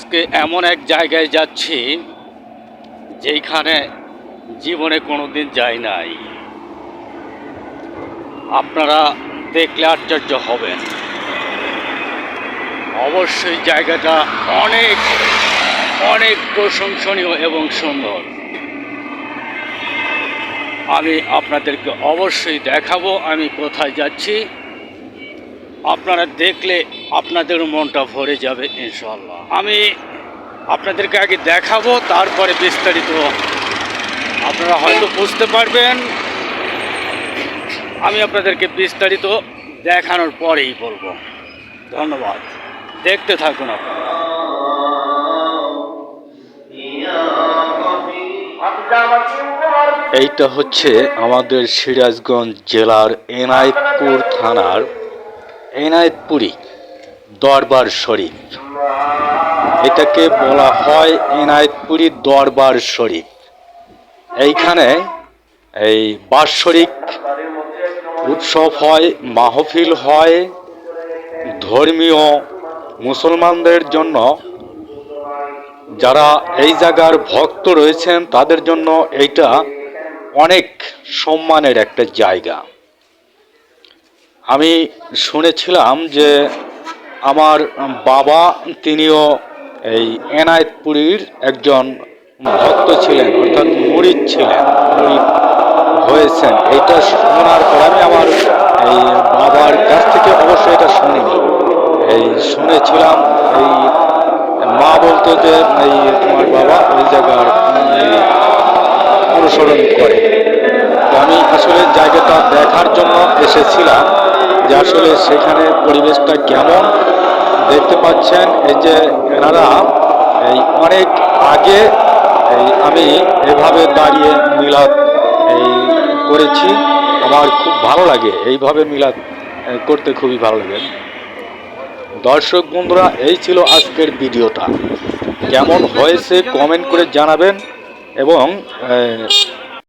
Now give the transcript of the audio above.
আজকে এমন এক জায়গায় যাচ্ছি, যেইখানে জীবনে কোনোদিন যাই নাই। আপনারা দেখলে আশ্চর্য হবেন। অবশ্যই জায়গাটা অনেক অনেক প্রশংসনীয় এবং সুন্দর। আমি আপনাদেরকে অবশ্যই দেখাবো আমি কোথায় যাচ্ছি। আপনারা দেখলে আপনাদের মনটা ভরে যাবে ইনশাল্লাহ আমি আপনাদেরকে আগে দেখাবো, তারপরে বিস্তারিত। আপনারা হয়তো বুঝতে পারবেন, আমি আপনাদেরকে বিস্তারিত দেখানোর পরেই বলব। ধন্যবাদ। দেখতে থাকুন আপনারা। এইটা হচ্ছে আমাদের সিরাজগঞ্জ জেলার এনায়েতপুর থানার এনায়েতপুরি, দরবার শরীফ। এটাকে বলা হয় এনায়েতপুরি দরবার শরীফ। এইখানে এই বাৎসরিক উৎসব হয়, মাহফিল হয় ধর্মীয় মুসলমানদের জন্য। যারা এই জায়গার ভক্ত রয়েছেন, তাদের জন্য এইটা অনেক সম্মানের একটা জায়গা। আমি শুনেছিলাম যে আমার বাবা তিনিও এই এনায়েতপুরীর একজন ভক্ত ছিলেন, অর্থাৎ মুরিদ ছিলেন হয়েছেন। এটা শোনার পর আমি আমার এই বাবার কাছ থেকে অবশ্যই এটা শুনিনি। এই শুনেছিলাম এই মা বলতো যে এই তোমার বাবা ওই জায়গার অনুসরণ করে। আমি আসলে জায়গাটা দেখার জন্য এসেছিলাম। যে আসলে সেখানে পরিবেশটা কেমন দেখতে পাচ্ছেন এই যে এনারা, এই অনেক আগে এই আমি এভাবে দাঁড়িয়ে মিলাদ, এই করেছি। আমার খুব ভালো লাগে এইভাবে মিলাদ করতে খুবই ভালো লাগে। দর্শক বন্ধুরা, এই ছিল আজকের ভিডিওটা। কেমন হয়েছে কমেন্ট করে জানাবেন এবং